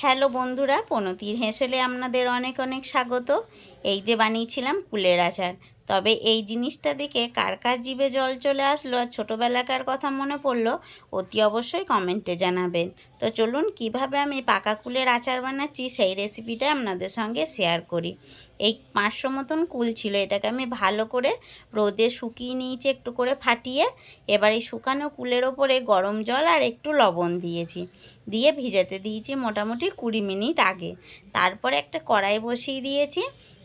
Hello বন্ধুরা পনতির হেঁসেলে আপনাদের অনেক অনেক স্বাগত। এই যে বানিয়েছিলাম কুলের আচার। তবে এই জিনিসটা দেখে কার কার জিভে জল চলে আসলো আর ছোটোবেলাকার কথা মনে পড়ল, অতি অবশ্যই কমেন্টে জানাবেন। তো চলুন কীভাবে আমি পাকা কুলের আচার বানাচ্ছি সেই রেসিপিটা আপনাদের সঙ্গে শেয়ার করি। এই পাঁচশো মতন কুল ছিল, এটাকে আমি ভালো করে রোদে শুকিয়ে নিয়েছি একটু করে ফাটিয়ে। এবার এই শুকানো কুলের ওপরে গরম জল আর একটু লবণ দিয়েছি। দিয়ে ভিজাতে দিয়েছি মোটামুটি কুড়ি মিনিট আগে। তারপরে একটা কড়াই বসিয়ে দিয়েছি।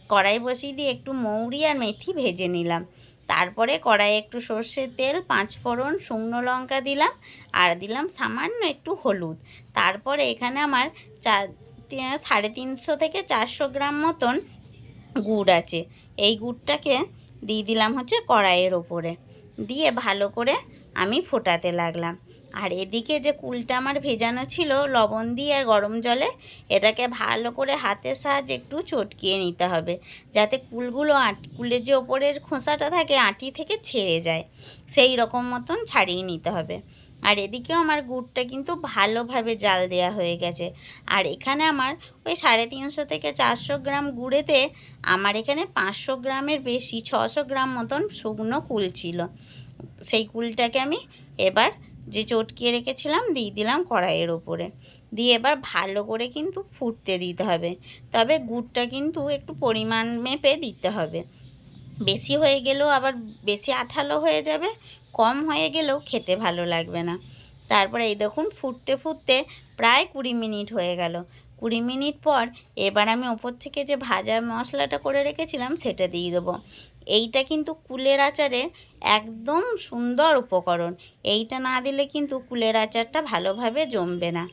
কড়াই বসিয়ে দিয়ে একটু মৌরি আর মেথি ভেজে নিলাম। তারপরে কড়াইয়ে একটু সর্ষের তেল, পাঁচ ফোড়ন, শুকনো লঙ্কা দিলাম আর দিলাম সামান্য একটু হলুদ। তারপরে এখানে আমার চা তি- সাড়ে তিনশো থেকে চারশো গ্রাম মতন গুড় আছে। এই গুড়টাকে দিয়ে দিলাম হচ্ছে কড়াইয়ের ওপরে। দিয়ে ভালো করে আমি ফোটাতে লাগলাম। আর এদিকে যে কুলটা আমার ভেজানো ছিল, লবণ দিয়ে আর গরম জলে, এটাকে ভালো করে হাতের সাহায্যে একটু চটকিয়ে নিতে হবে, যাতে কুলগুলো আট, কুলের যে ওপরের খোসাটা থাকে, আটি থেকে ছেড়ে যায়। সেই রকম মতন ছাড়িয়ে নিতে হবে। আর এদিকেও আমার গুড়টা কিন্তু ভালোভাবে জাল দেওয়া হয়ে গেছে। আর এখানে আমার ওই সাড়ে তিনশো থেকে চারশো গ্রাম গুড়েতে, আমার এখানে পাঁচশো গ্রামের বেশি, ছশো গ্রাম মতন শুকনো কুল ছিল। সেই কুলটাকে আমি এবার যে চটকিয়ে রেখেছিলাম দিয়ে দিলাম কড়াইয়ের ওপরে। দিয়ে এবার ভালো করে কিন্তু ফুটতে দিতে হবে। তবে গুড়টা কিন্তু একটু পরিমাণ মেপে দিতে হবে। বেশি হয়ে গেলেও আবার বেশি আঠালো হয়ে যাবে, কম হয়ে গেলেও খেতে ভালো লাগবে না। তারপরে এই দেখুন, ফুটতে ফুটতে প্রায় কুড়ি মিনিট হয়ে গেল। কুড়ি মিনিট পর এবার আমি ওপর থেকে যে ভাজা মশলাটা করে রেখেছিলাম সেটা দিয়ে দেবো। এইটা কিন্তু কুলের আচারে একদম সুন্দর উপকরণ। এইটা না দিলে কিন্তু কুলের আচারটা ভালোভাবে জমবে না।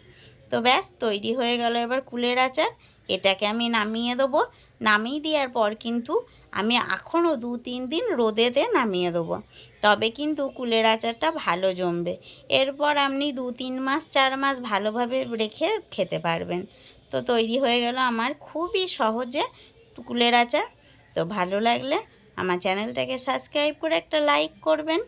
তো ব্যাস, তৈরি হয়ে গেল এবার কুলের আচার। এটাকে আমি নামিয়ে দেবো। নামিয়ে দেওয়ার পর কিন্তু আমি এখনও দু তিন দিন রোদেতে নামিয়ে দেবো। তবে কিন্তু কুলের আচারটা ভালো জমবে। এরপর আপনি দু তিন মাস, চার মাস ভালোভাবে রেখে খেতে পারবেন। তো তৈরি হয়ে গেল আমার খুবই সহজে কুলের আচার। তো ভালো লাগলে আমার চ্যানেলটাকে সাবস্ক্রাইব করে একটা লাইক করবেন।